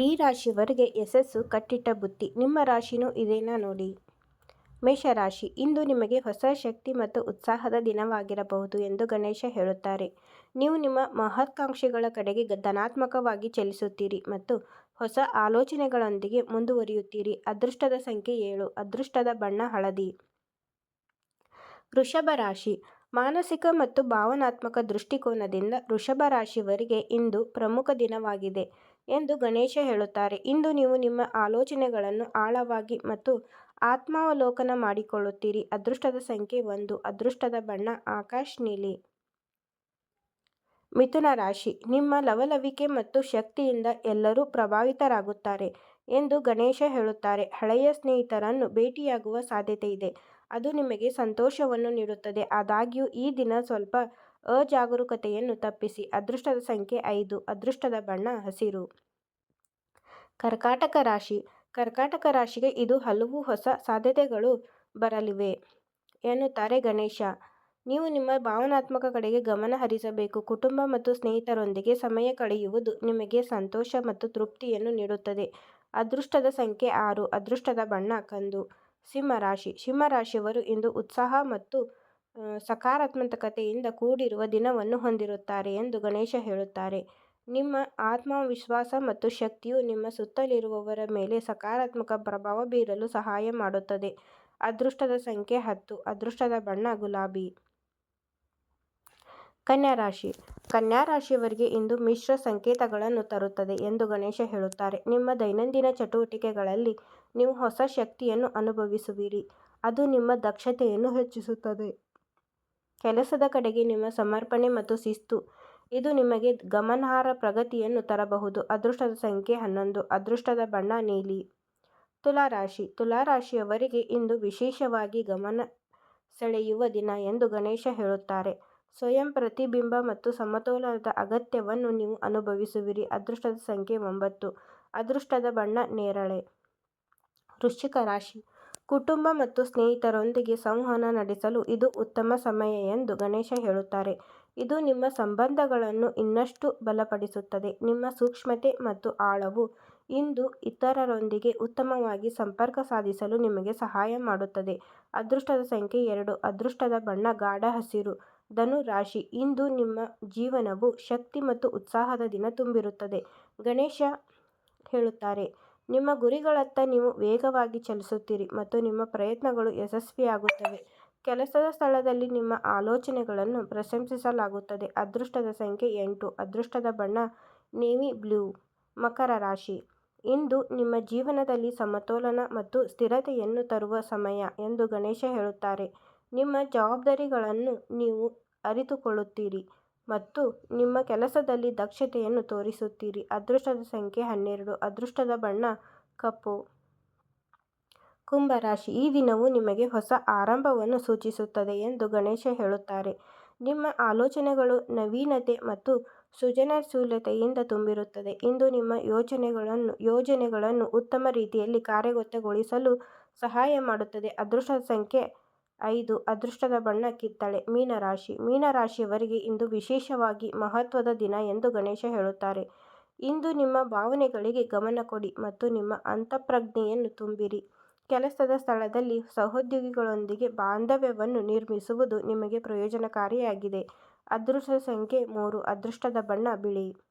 ಈ ರಾಶಿಯವರಿಗೆ ಯಶಸ್ಸು ಕಟ್ಟಿಟ್ಟ ಬುತ್ತಿ. ನಿಮ್ಮ ರಾಶಿನೂ ಇದೇನಾ ನೋಡಿ. ಮೇಷರಾಶಿ: ಇಂದು ನಿಮಗೆ ಹೊಸ ಶಕ್ತಿ ಮತ್ತು ಉತ್ಸಾಹದ ದಿನವಾಗಿರಬಹುದು ಎಂದು ಗಣೇಶ ಹೇಳುತ್ತಾರೆ. ನೀವು ನಿಮ್ಮ ಮಹತ್ಕಾಂಕ್ಷೆಗಳ ಕಡೆಗೆ ಧನಾತ್ಮಕವಾಗಿ ಚಲಿಸುತ್ತೀರಿ ಮತ್ತು ಹೊಸ ಆಲೋಚನೆಗಳೊಂದಿಗೆ ಮುಂದುವರಿಯುತ್ತೀರಿ. ಅದೃಷ್ಟದ ಸಂಖ್ಯೆ ಏಳು. ಅದೃಷ್ಟದ ಬಣ್ಣ ಹಳದಿ. ವೃಷಭ ರಾಶಿ: ಮಾನಸಿಕ ಮತ್ತು ಭಾವನಾತ್ಮಕ ದೃಷ್ಟಿಕೋನದಿಂದ ವೃಷಭ ರಾಶಿಯವರಿಗೆ ಇಂದು ಪ್ರಮುಖ ದಿನವಾಗಿದೆ ಎಂದು ಗಣೇಶ ಹೇಳುತ್ತಾರೆ. ಇಂದು ನೀವು ನಿಮ್ಮ ಆಲೋಚನೆಗಳನ್ನು ಆಳವಾಗಿ ಮತ್ತು ಆತ್ಮಾವಲೋಕನ ಮಾಡಿಕೊಳ್ಳುತ್ತೀರಿ. ಅದೃಷ್ಟದ ಸಂಖ್ಯೆ ಒಂದು. ಅದೃಷ್ಟದ ಬಣ್ಣ ಆಕಾಶ್ ನೀಲಿ. ಮಿಥುನ ರಾಶಿ: ನಿಮ್ಮ ಲವಲವಿಕೆ ಮತ್ತು ಶಕ್ತಿಯಿಂದ ಎಲ್ಲರೂ ಪ್ರಭಾವಿತರಾಗುತ್ತಾರೆ ಎಂದು ಗಣೇಶ ಹೇಳುತ್ತಾರೆ. ಹಳೆಯ ಸ್ನೇಹಿತರನ್ನು ಭೇಟಿಯಾಗುವ ಸಾಧ್ಯತೆ ಇದೆ ಅದು ನಿಮಗೆ ಸಂತೋಷವನ್ನು ನೀಡುತ್ತದೆ. ಆದಾಗ್ಯೂ, ಈ ದಿನ ಸ್ವಲ್ಪ ಅಜಾಗರೂಕತೆಯನ್ನು ತಪ್ಪಿಸಿ. ಅದೃಷ್ಟದ ಸಂಖ್ಯೆ ಐದು. ಅದೃಷ್ಟದ ಬಣ್ಣ ಹಸಿರು. ಕರ್ಕಾಟಕ ರಾಶಿ: ಕರ್ಕಾಟಕ ರಾಶಿಗೆ ಇದು ಹಲವು ಹೊಸ ಸಾಧ್ಯತೆಗಳು ಬರಲಿವೆ ಎನ್ನುತ್ತಾರೆ ಗಣೇಶ. ನೀವು ನಿಮ್ಮ ಭಾವನಾತ್ಮಕ ಕಡೆಗೆ ಗಮನ ಹರಿಸಬೇಕು. ಕುಟುಂಬ ಮತ್ತು ಸ್ನೇಹಿತರೊಂದಿಗೆ ಸಮಯ ಕಳೆಯುವುದು ನಿಮಗೆ ಸಂತೋಷ ಮತ್ತು ತೃಪ್ತಿಯನ್ನು ನೀಡುತ್ತದೆ. ಅದೃಷ್ಟದ ಸಂಖ್ಯೆ ಆರು. ಅದೃಷ್ಟದ ಬಣ್ಣ ಕಂದು. ಸಿಂಹ ರಾಶಿ: ಸಿಂಹ ರಾಶಿಯವರು ಇಂದು ಉತ್ಸಾಹ ಮತ್ತು ಸಕಾರಾತ್ಮಕತೆಯಿಂದ ಕೂಡಿರುವ ದಿನವನ್ನು ಹೊಂದಿರುತ್ತಾರೆ ಎಂದು ಗಣೇಶ ಹೇಳುತ್ತಾರೆ. ನಿಮ್ಮ ಆತ್ಮವಿಶ್ವಾಸ ಮತ್ತು ಶಕ್ತಿಯು ನಿಮ್ಮ ಸುತ್ತಲಿರುವವರ ಮೇಲೆ ಸಕಾರಾತ್ಮಕ ಪ್ರಭಾವ ಬೀರಲು ಸಹಾಯ ಮಾಡುತ್ತದೆ. ಅದೃಷ್ಟದ ಸಂಖ್ಯೆ ಹತ್ತು. ಅದೃಷ್ಟದ ಬಣ್ಣ ಗುಲಾಬಿ. ಕನ್ಯಾ ರಾಶಿ: ಕನ್ಯಾ ರಾಶಿಯವರಿಗೆ ಇಂದು ಮಿಶ್ರ ಸಂಕೇತಗಳನ್ನು ತರುತ್ತದೆ ಎಂದು ಗಣೇಶ ಹೇಳುತ್ತಾರೆ. ನಿಮ್ಮ ದೈನಂದಿನ ಚಟುವಟಿಕೆಗಳಲ್ಲಿ ನೀವು ಹೊಸ ಶಕ್ತಿಯನ್ನು ಅನುಭವಿಸುವಿರಿ, ಅದು ನಿಮ್ಮ ದಕ್ಷತೆಯನ್ನು ಹೆಚ್ಚಿಸುತ್ತದೆ. ಕೆಲಸದ ಕಡೆಗೆ ನಿಮ್ಮ ಸಮರ್ಪಣೆ ಮತ್ತು ಶಿಸ್ತು ಇದು ನಿಮಗೆ ಗಮನಾರ್ಹ ಪ್ರಗತಿಯನ್ನು ತರಬಹುದು. ಅದೃಷ್ಟದ ಸಂಖ್ಯೆ ಹನ್ನೊಂದು. ಅದೃಷ್ಟದ ಬಣ್ಣ ನೀಲಿ. ತುಲಾ ರಾಶಿ: ತುಲಾ ರಾಶಿಯವರಿಗೆ ಇಂದು ವಿಶೇಷವಾಗಿ ಗಮನ ಸೆಳೆಯುವ ದಿನ ಎಂದು ಗಣೇಶ ಹೇಳುತ್ತಾರೆ. ಸ್ವಯಂ ಪ್ರತಿಬಿಂಬ ಮತ್ತು ಸಮತೋಲನದ ಅಗತ್ಯವನ್ನು ನೀವು ಅನುಭವಿಸುವಿರಿ. ಅದೃಷ್ಟದ ಸಂಖ್ಯೆ ಒಂಬತ್ತು. ಅದೃಷ್ಟದ ಬಣ್ಣ ನೇರಳೆ. ವೃಶ್ಚಿಕ ರಾಶಿ: ಕುಟುಂಬ ಮತ್ತು ಸ್ನೇಹಿತರೊಂದಿಗೆ ಸಂವಹನ ನಡೆಸಲು ಇದು ಉತ್ತಮ ಸಮಯ ಎಂದು ಗಣೇಶ ಹೇಳುತ್ತಾರೆ. ಇದು ನಿಮ್ಮ ಸಂಬಂಧಗಳನ್ನು ಇನ್ನಷ್ಟು ಬಲಪಡಿಸುತ್ತದೆ. ನಿಮ್ಮ ಸೂಕ್ಷ್ಮತೆ ಮತ್ತು ಆಳವು ಇಂದು ಇತರರೊಂದಿಗೆ ಉತ್ತಮವಾಗಿ ಸಂಪರ್ಕ ಸಾಧಿಸಲು ನಿಮಗೆ ಸಹಾಯ ಮಾಡುತ್ತದೆ. ಅದೃಷ್ಟದ ಸಂಖ್ಯೆ ಎರಡು. ಅದೃಷ್ಟದ ಬಣ್ಣ ಗಾಢ ಹಸಿರು. ಧನು ರಾಶಿ: ಇಂದು ನಿಮ್ಮ ಜೀವನವು ಶಕ್ತಿ ಮತ್ತು ಉತ್ಸಾಹದ ದಿನ ತುಂಬಿರುತ್ತದೆ. ಗಣೇಶ ಹೇಳುತ್ತಾರೆ, ನಿಮ್ಮ ಗುರಿಗಳತ್ತ ನೀವು ವೇಗವಾಗಿ ಚಲಿಸುತ್ತೀರಿ ಮತ್ತು ನಿಮ್ಮ ಪ್ರಯತ್ನಗಳು ಯಶಸ್ವಿಯಾಗುತ್ತವೆ. ಕೆಲಸದ ಸ್ಥಳದಲ್ಲಿ ನಿಮ್ಮ ಆಲೋಚನೆಗಳನ್ನು ಪ್ರಶಂಸಿಸಲಾಗುತ್ತದೆ. ಅದೃಷ್ಟದ ಸಂಖ್ಯೆ ಎಂಟು. ಅದೃಷ್ಟದ ಬಣ್ಣ ನೇವಿ ಬ್ಲೂ. ಮಕರ ರಾಶಿ: ಇಂದು ನಿಮ್ಮ ಜೀವನದಲ್ಲಿ ಸಮತೋಲನ ಮತ್ತು ಸ್ಥಿರತೆಯನ್ನು ತರುವ ಸಮಯ ಎಂದು ಗಣೇಶ ಹೇಳುತ್ತಾರೆ. ನಿಮ್ಮ ಜವಾಬ್ದಾರಿಗಳನ್ನು ನೀವು ಅರಿತುಕೊಳ್ಳುತ್ತೀರಿ ಮತ್ತು ನಿಮ್ಮ ಕೆಲಸದಲ್ಲಿ ದಕ್ಷತೆಯನ್ನು ತೋರಿಸುತ್ತೀರಿ. ಅದೃಷ್ಟದ ಸಂಖ್ಯೆ ಹನ್ನೆರಡು. ಅದೃಷ್ಟದ ಬಣ್ಣ ಕಪ್ಪು. ಕುಂಭ ರಾಶಿ: ಈ ದಿನವು ನಿಮಗೆ ಹೊಸ ಆರಂಭವನ್ನು ಸೂಚಿಸುತ್ತದೆ ಎಂದು ಗಣೇಶ ಹೇಳುತ್ತಾರೆ. ನಿಮ್ಮ ಆಲೋಚನೆಗಳು ನವೀನತೆ ಮತ್ತು ಸೃಜನಶೀಲತೆಯಿಂದ ತುಂಬಿರುತ್ತದೆ ಇಂದು ನಿಮ್ಮ ಯೋಜನೆಗಳನ್ನು ಯೋಜನೆಗಳನ್ನು ಉತ್ತಮ ರೀತಿಯಲ್ಲಿ ಕಾರ್ಯಗತಗೊಳಿಸಲು ಸಹಾಯ ಮಾಡುತ್ತದೆ. ಅದೃಷ್ಟದ ಸಂಖ್ಯೆ ಐದು. ಅದೃಷ್ಟದ ಬಣ್ಣ ಕಿತ್ತಳೆ. ಮೀನರಾಶಿ ಮೀನರಾಶಿಯವರಿಗೆ ಮೀನ ರಾಶಿಯವರಿಗೆ ಇಂದು ವಿಶೇಷವಾಗಿ ಮಹತ್ವದ ದಿನ ಎಂದು ಗಣೇಶ ಹೇಳುತ್ತಾರೆ. ಇಂದು ನಿಮ್ಮ ಭಾವನೆಗಳಿಗೆ ಗಮನ ಕೊಡಿ ಮತ್ತು ನಿಮ್ಮ ಅಂತಃಪ್ರಜ್ಞೆಯನ್ನು ತುಂಬಿರಿ. ಕೆಲಸದ ಸ್ಥಳದಲ್ಲಿ ಸಹೋದ್ಯೋಗಿಗಳೊಂದಿಗೆ ಬಾಂಧವ್ಯವನ್ನು ನಿರ್ಮಿಸುವುದು ನಿಮಗೆ ಪ್ರಯೋಜನಕಾರಿಯಾಗಿದೆ. ಅದೃಷ್ಟ ಸಂಖ್ಯೆ ಮೂರು. ಅದೃಷ್ಟದ ಬಣ್ಣ ಬಿಳಿ.